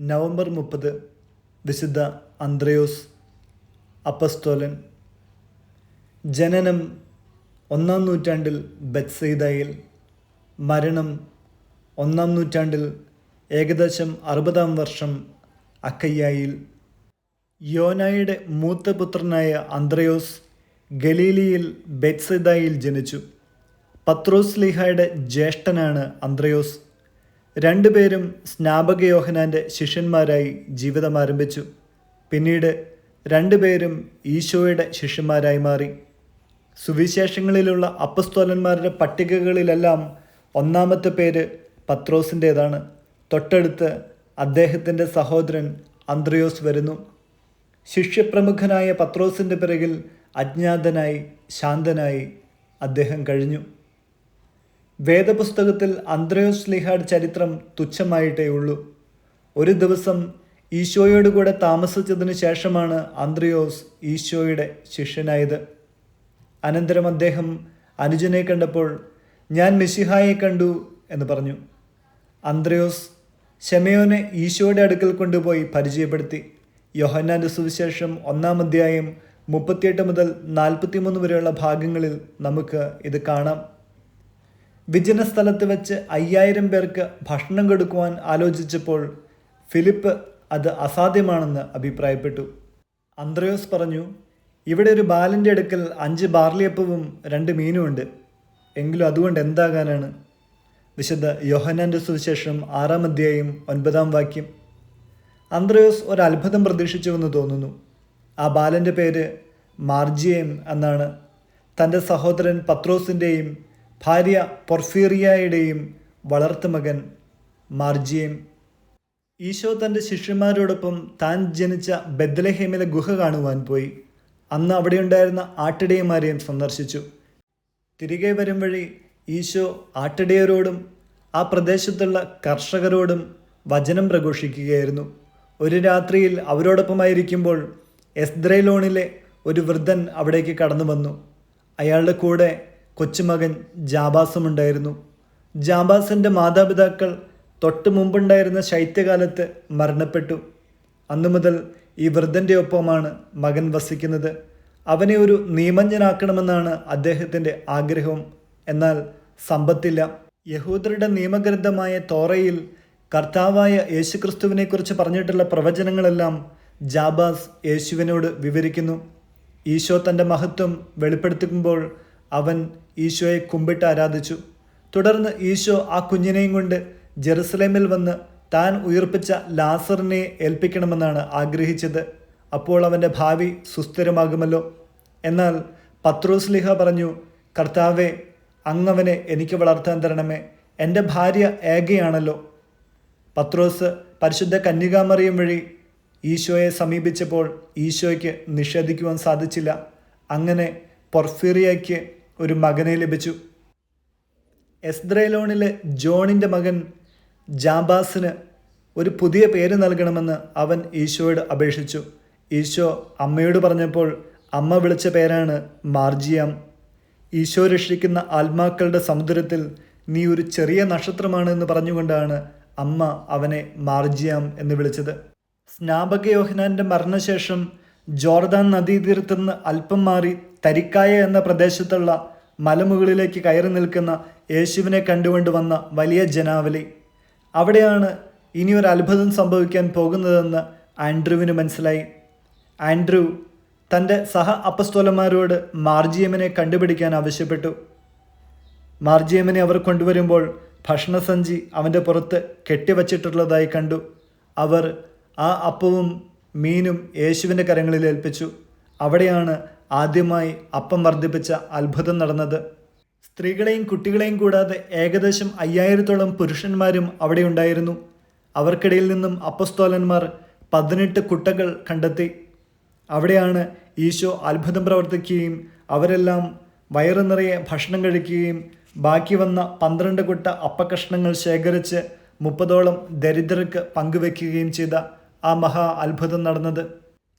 November മുപ്പത് വിശുദ്ധ അന്ത്രയോസ് അപ്പസ്തോലൻ. ജനനം ഒന്നാം നൂറ്റാണ്ടിൽ ബത്സൈദയിൽ മരണം ഒന്നാം നൂറ്റാണ്ടിൽ ഏകദേശം അറുപതാം വർഷം അക്കയ്യായിൽ. യോനായുടെ മൂത്ത പുത്രനായ അന്ത്രയോസ് ഗലീലിയിൽ ബെത്സൈദയിൽ ജനിച്ചു. പത്രോസ് ലിഹായുടെ ജ്യേഷ്ഠനാണ് അന്ത്രയോസ്. രണ്ടുപേരും സ്നാപക യോഹനാന്റെ ശിഷ്യന്മാരായി ജീവിതം ആരംഭിച്ചു. പിന്നീട് രണ്ടുപേരും ഈശോയുടെ ശിഷ്യന്മാരായി മാറി. സുവിശേഷങ്ങളിലുള്ള അപ്പസ്തോലന്മാരുടെ പട്ടികകളിലെല്ലാം ഒന്നാമത്തെ പേര് പത്രോസിന്റേതാണ് തൊട്ടടുത്ത് അദ്ദേഹത്തിന്റെ സഹോദരൻ അന്ത്രയോസ് വരുന്നു. ശിഷ്യപ്രമുഖനായ പത്രോസിന്റെ പിറകിൽ അജ്ഞാതനായി ശാന്തനായി അദ്ദേഹം കഴിഞ്ഞു. വേദപുസ്തകത്തിൽ അന്ത്രയോസ് ലിഹാഡ് ചരിത്രം തുച്ഛമായിട്ടേ ഉള്ളൂ. ഒരു ദിവസം ഈശോയോട് കൂടെ താമസിച്ചതിന് ശേഷമാണ് അന്ത്രയോസ് ഈശോയുടെ ശിഷ്യനായത്. അനന്തരം അദ്ദേഹം അനുജനെ കണ്ടപ്പോൾ ഞാൻ മിശിഹായെ കണ്ടു എന്ന് പറഞ്ഞു. അന്ത്രയോസ് ഷെമയോനെ ഈശോയുടെ അടുക്കൽ കൊണ്ടുപോയി പരിചയപ്പെടുത്തി. യോഹന്നാന്റെ സുവിശേഷം ഒന്നാം അധ്യായം മുപ്പത്തിയെട്ട് മുതൽ നാൽപ്പത്തിമൂന്ന് വരെയുള്ള ഭാഗങ്ങളിൽ നമുക്ക് ഇത് കാണാം. വിജന സ്ഥലത്ത് വെച്ച് അയ്യായിരം പേർക്ക് ഭക്ഷണം കൊടുക്കുവാൻ ആലോചിച്ചപ്പോൾ ഫിലിപ്പ് അത് അസാധ്യമാണെന്ന് അഭിപ്രായപ്പെട്ടു. അന്ത്രയോസ് പറഞ്ഞു ഇവിടെ ഒരു ബാലന്റെ അടുക്കൽ അഞ്ച് ബാർലിയപ്പവും രണ്ട് മീനുമുണ്ട് എങ്കിലും അതുകൊണ്ട് എന്താകാനാണ്? വിശുദ്ധ യോഹനാന്റെ സുവിശേഷം ആറാം അധ്യായം ഒൻപതാം വാക്യം. അന്ത്രയോസ് ഒരു പ്രതീക്ഷിച്ചുവെന്ന് തോന്നുന്നു. ആ ബാലന്റെ പേര് മാർജിയം എന്നാണ്. തന്റെ സഹോദരൻ പത്രോസിന്റെയും ഭാര്യ പൊർഫീറിയയുടെയും വളർത്തുമകൻ മാർജിയം. ഈശോ തന്റെ ശിഷ്യന്മാരോടൊപ്പം താൻ ജനിച്ച ബദ്ലഹേമിലെ ഗുഹ കാണുവാൻ പോയി. അന്ന് അവിടെയുണ്ടായിരുന്ന ആട്ടിടയന്മാരെയും സന്ദർശിച്ചു. തിരികെ വരും വഴി ഈശോ ആട്ടിടയരോടും ആ പ്രദേശത്തുള്ള കർഷകരോടും വചനം പ്രഘോഷിക്കുകയായിരുന്നു. ഒരു രാത്രിയിൽ അവരോടൊപ്പമായിരിക്കുമ്പോൾ എസ്ദ്രൈലോണിലെ ഒരു വൃദ്ധൻ അവിടേക്ക് കടന്നു വന്നു അയാളുടെ കൂടെ കൊച്ചുമകൻ ജാബാസും ഉണ്ടായിരുന്നു ജാബാസിന്റെ മാതാപിതാക്കൾ തൊട്ട് മുമ്പുണ്ടായിരുന്ന ശൈത്യകാലത്ത് മരണപ്പെട്ടു. അന്നു മുതൽ ഈ വൃദ്ധന്റെ ഒപ്പമാണ് മകൻ വസിക്കുന്നത്. അവനെ ഒരു നിയമജ്ഞനാക്കണമെന്നാണ് അദ്ദേഹത്തിന്റെ ആഗ്രഹം എന്നാൽ സമ്പത്തില്ല. യഹൂദരുടെ നിയമഗ്രന്ഥമായ തോറയിൽ കർത്താവായ യേശുക്രിസ്തുവിനെക്കുറിച്ച് പറഞ്ഞിട്ടുള്ള പ്രവചനങ്ങളെല്ലാം ജാബാസ് യേശുവിനോട് വിവരിക്കുന്നു. ഈശോ തന്റെ മഹത്വം വെളിപ്പെടുത്തുമ്പോൾ അവൻ ഈശോയെ കുമ്പിട്ട് ആരാധിച്ചു. തുടർന്ന് ഈശോ ആ കുഞ്ഞിനെയും കൊണ്ട് ജെറുസലേമിൽ വന്ന് താൻ ഉയർപ്പിച്ച ലാസറിനെ ഏൽപ്പിക്കണമെന്നാണ് ആഗ്രഹിച്ചത്. അപ്പോൾ അവന്റെ ഭാവി സുസ്ഥിരമാകുമല്ലോ. എന്നാൽ പത്രോസ്ലിഹ പറഞ്ഞു കർത്താവെ അങ്ങവനെ എനിക്ക് വളർത്താൻ തരണമേ. എന്റെ ഭാര്യ ഏകയാണല്ലോ. പത്രോസ് പരിശുദ്ധ കന്യകാമറിയം വഴി ഈശോയെ സമീപിച്ചപ്പോൾ ഈശോയ്ക്ക് നിഷേധിക്കുവാൻ സാധിച്ചില്ല. അങ്ങനെ പൊർഫീറിയയ്ക്ക് ഒരു മകനെ ലഭിച്ചു. എസ്ദ്രൈലോണിലെ ജോണിന്റെ മകൻ ജാബാസിന് ഒരു പുതിയ പേര് നൽകണമെന്ന് അവൻ ഈശോയോട് അപേക്ഷിച്ചു. ഈശോ അമ്മയോട് പറഞ്ഞപ്പോൾ അമ്മ വിളിച്ച പേരാണ് മാർജിയാം. ഈശോ രക്ഷിക്കുന്ന ആത്മാക്കളുടെ സമുദ്രത്തിൽ നീ ഒരു ചെറിയ നക്ഷത്രമാണ് എന്ന് പറഞ്ഞുകൊണ്ടാണ് അമ്മ അവനെ മാർജിയാം എന്ന് വിളിച്ചത്. സ്നാപക യോഹനാന്റെ മരണശേഷം ജോർദാൻ നദീതീരത്തുനിന്ന് അല്പം മാറി തരിക്കായ എന്ന പ്രദേശത്തുള്ള മലമുകളിലേക്ക് കയറി നിൽക്കുന്ന യേശുവിനെ കണ്ടുകൊണ്ട് വന്ന വലിയ ജനാവലി. അവിടെയാണ് ഇനി ഒരു അത്ഭുതം സംഭവിക്കാൻ പോകുന്നതെന്ന് ആൻഡ്രുവിന് മനസ്സിലായി. ആൻഡ്രു തന്റെ സഹ അപ്പസ്തോലന്മാരോട് മാർജിയമിനെ കണ്ടുപിടിക്കാൻ ആവശ്യപ്പെട്ടു. മാർജിയമിനെ അവർ കൊണ്ടുവരുമ്പോൾ ഭക്ഷണസഞ്ചി അവന്റെ പുറത്ത് കെട്ടിവച്ചിട്ടുള്ളതായി കണ്ടു. അവർ ആ അപ്പവും മീനും യേശുവിന്റെ കരങ്ങളിൽ ഏൽപ്പിച്ചു. അവിടെയാണ് ആദ്യമായി അപ്പം വർദ്ധിപ്പിച്ച അത്ഭുതം നടന്നത്. സ്ത്രീകളെയും കുട്ടികളെയും കൂടാതെ ഏകദേശം അയ്യായിരത്തോളം പുരുഷന്മാരും അവിടെ ഉണ്ടായിരുന്നു. അവർക്കിടയിൽ നിന്നും അപ്പസ്തോലന്മാർ പതിനെട്ട് കുട്ടകൾ കണ്ടെത്തി. അവിടെയാണ് ഈശോ അത്ഭുതം പ്രവർത്തിക്കുകയും അവരെല്ലാം വയറു നിറയെ ഭക്ഷണം കഴിക്കുകയും ബാക്കി വന്ന പന്ത്രണ്ട് കുട്ട അപ്പകഷ്ണങ്ങൾ ശേഖരിച്ച് മുപ്പതോളം ദരിദ്രർക്ക് പങ്കുവെക്കുകയും ചെയ്ത ആ മഹാ അത്ഭുതം നടന്നത്.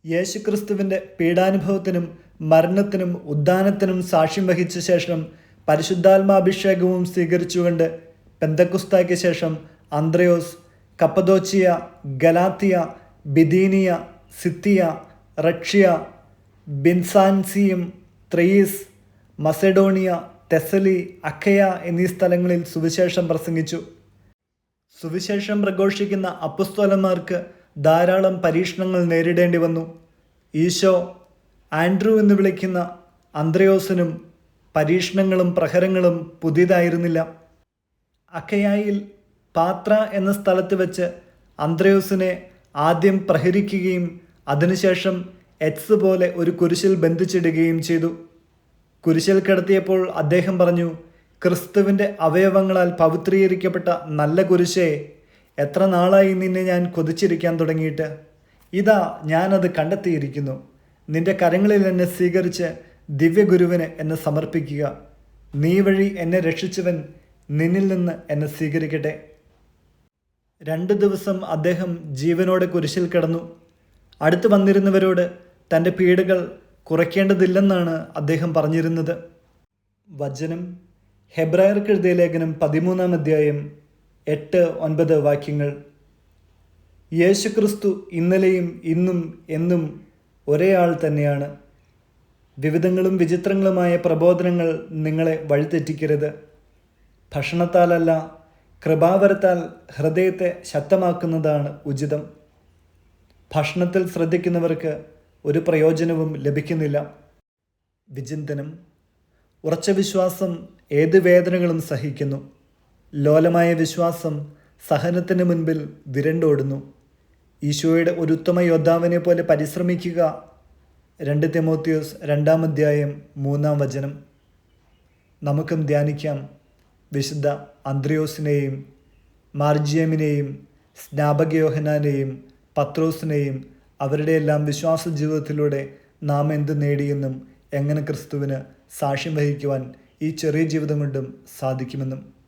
യേശുക്രിസ്തുവിന്റെ പീഡാനുഭവത്തിനും മരണത്തിനും ഉദ്ധാനത്തിനും സാക്ഷ്യം വഹിച്ച ശേഷം പരിശുദ്ധാത്മാഭിഷേകവും സ്വീകരിച്ചുകൊണ്ട് പെന്തക്കുസ്തായ്ക്ക് ശേഷം അന്ത്രയോസ് Cappadocia Galatia Bithynia Scythia Russia ബിൻസാൻസിയും Thrace Macedonia Thessaly Achaia എന്നീ സ്ഥലങ്ങളിൽ സുവിശേഷം പ്രസംഗിച്ചു. സുവിശേഷം പ്രഘോഷിക്കുന്ന അപ്പുസ്തോലന്മാർക്ക് ധാരാളം പരീക്ഷണങ്ങൾ നേരിടേണ്ടി വന്നു. ഈശോ ആൻഡ്രൂ എന്ന് വിളിക്കുന്ന അന്ത്രയോസിനും പരീക്ഷണങ്ങളും പ്രഹരങ്ങളും പുതിയതായിരുന്നില്ല. അക്കയായിൽ പാത്ര എന്ന സ്ഥലത്ത് വെച്ച് അന്ത്രയോസിനെ ആദ്യം പ്രഹരിക്കുകയും അതിനുശേഷം എക്സ് പോലെ ഒരു കുരിശിൽ ബന്ധിച്ചിടുകയും ചെയ്തു. കുരിശിൽ കിടത്തിയപ്പോൾ അദ്ദേഹം പറഞ്ഞു ക്രിസ്തുവിന്റെ അവയവങ്ങളാൽ പവിത്രീകരിക്കപ്പെട്ട നല്ല കുരിശേ എത്ര നാളായി നിന്നെ ഞാൻ കൊതിച്ചിരിക്കാൻ തുടങ്ങിയിട്ട്? ഇതാ ഞാനത് കണ്ടെത്തിയിരിക്കുന്നു. നിന്റെ കരങ്ങളിൽ എന്നെ സ്വീകരിച്ച് ദിവ്യഗുരുവിന് എന്നെ സമർപ്പിക്കുക. നീ വഴി എന്നെ രക്ഷിച്ചവൻ നിന്നിൽ നിന്ന് എന്നെ സ്വീകരിക്കട്ടെ. രണ്ട് ദിവസം അദ്ദേഹം ജീവനോടെ കുരിശിൽ കിടന്നു. അടുത്ത് വന്നിരുന്നവരോട് തന്റെ പീഡകൾ കുറയ്ക്കേണ്ടതില്ലെന്നാണ് അദ്ദേഹം പറഞ്ഞിരുന്നത്. വചനം ഹെബ്രായർക്കെഴുതിയ ലേഖനം പതിമൂന്നാം അധ്യായം എട്ട് ഒൻപത് വാക്യങ്ങൾ. യേശുക്രിസ്തു ഇന്നലെയും ഇന്നും എന്നും ഒരേ ആൾ തന്നെയാണ്. വിവിധങ്ങളും വിചിത്രങ്ങളുമായ പ്രബോധനങ്ങൾ നിങ്ങളെ വഴിതെറ്റിക്കരുത്. ഭക്ഷണത്താലല്ല കൃപാവരത്താൽ ഹൃദയത്തെ ശക്തമാക്കുന്നതാണ് ഉചിതം. ഭക്ഷണത്തിൽ ശ്രദ്ധിക്കുന്നവർക്ക് ഒരു പ്രയോജനവും ലഭിക്കുന്നില്ല. വിചിന്തനം. ഉറച്ച വിശ്വാസം ഏത് വേദനകളും സഹിക്കുന്നു. ലോലമായ വിശ്വാസം സഹനത്തിന് മുൻപിൽ വിരണ്ടോടുന്നു. ഈശോയുടെ ഒരു ഉത്തമ യോദ്ധാവിനെ പോലെ പരിശ്രമിക്കുക. രണ്ട് തെമോത്തിയോസ് രണ്ടാം അധ്യായം മൂന്നാം വചനം. നമുക്കും ധ്യാനിക്കാം. വിശുദ്ധ അന്ത്രയോസിനെയും മാർജിയമിനെയും സ്നാപകയോഹനാനെയും പത്രോസിനെയും അവരുടെ എല്ലാം വിശ്വാസ ജീവിതത്തിലൂടെ നാം എന്ത് നേടിയെന്നും എങ്ങനെ ക്രിസ്തുവിന് സാക്ഷ്യം വഹിക്കുവാൻ ഈ ചെറിയ ജീവിതം കൊണ്ടും സാധിക്കുമെന്നും.